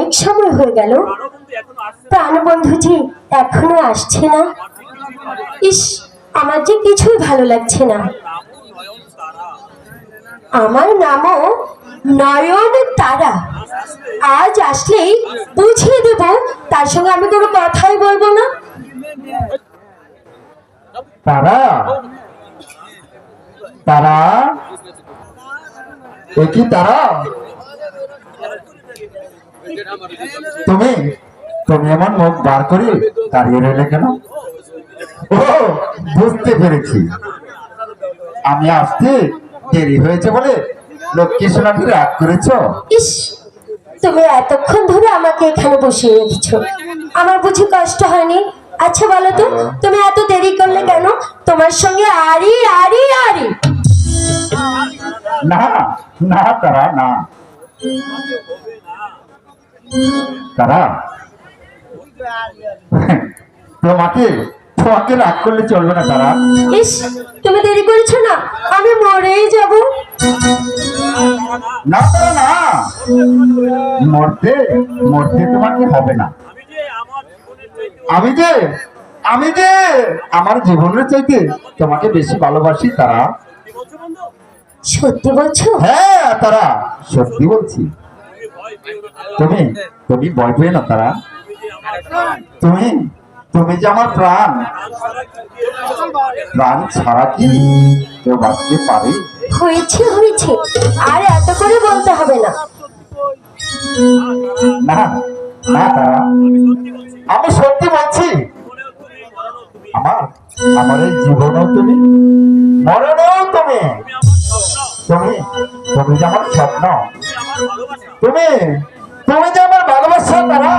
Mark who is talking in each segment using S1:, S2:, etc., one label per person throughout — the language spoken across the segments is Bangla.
S1: অনেক সময় হয়ে গেল। প্রাণবন্ধুজি এখনও আসছে না। ইস, আমার যে কিছুই ভালো লাগছে না। আমার নামও নয়ন তারা। আজ আসলেই বুঝিয়ে দেব, তার সঙ্গে আমি কোনো কথাই বলব না।
S2: তারা? তারা? এ কি তারা? তুমি তুমি আমার মুখ বার করে দাঁড়িয়ে রইলে কেন? ও বুঝতে পেরেছি। আমি আসতে দেরি হয়েছে বলে লক্ষ্মী সোনাকে রাগ করেছ?
S1: ইস তুমি এতক্ষণ ধরে আমাকে এখানে বসিয়ে রেখেছো। আমার বুঝি কষ্ট হয়নি? আচ্ছা বলো তো তুমি এত দেরি করলে কেন? তোমার সঙ্গে আরি আরি আরি।
S2: না না তারা না। তারা তোমাকে তোমাকে রাগ করলে চলবে না তারা
S1: ইস তুমি দেরি করেছ না? আমি মরেই যাব।
S2: না তারা না। মরতে মরতে তোমাকে হবে না। আমি যে আমি যে আমার জীবনের চাইতে তোমাকে বেশি ভালোবাসি তারা
S1: সত্যি বলছো?
S2: হ্যাঁ তারা সত্যি বলছি। তুমি তুমি ভয় পেয়ে না তারা তুমি তুমি যে আমার প্রাণ। প্রাণ ছাড়া কি কেউ বাঁচতে পারে?
S1: হয়েছে হয়েছে। আর এত করে বলতে হবে না।
S2: না না তারা আমি সত্যি বলছি। আমার আমার এই জীবনও তুমি মরণেও তুমি। তুমি তুমি যে আমার স্বপ্ন। তুমি তুমি যে আমার ভালোবাসা তারা।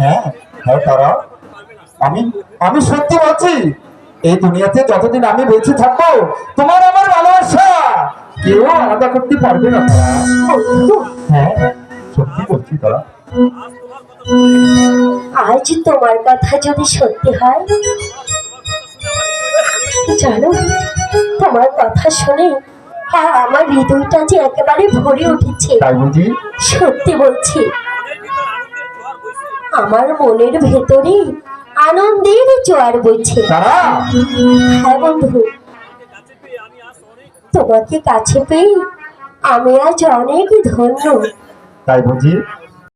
S2: হ্যাঁ হ্যাঁ তারা। আমি আমি সত্যি বলছি এই দুনিয়াতে যতদিন আমি বেঁচে থাকব তোমার আমার ভালোবাসা। কেউ আলাদা করতে পারবে না হ্যাঁ সত্যি বলছি তারা।
S1: আজ তোমার কথা যদি সত্যি হয় জানো তোমার কথা শুনে আর আমার হৃদয়টা যে একেবারে ভরে উঠেছে। সত্যি বলছি আমার মনের ভেতরে আনন্দের জোয়ার বইছে। হ্যাঁ বন্ধু তোমাকে কাছে পেয়ে আমি আজ অনেক ধন্য।
S2: তাই বুঝি?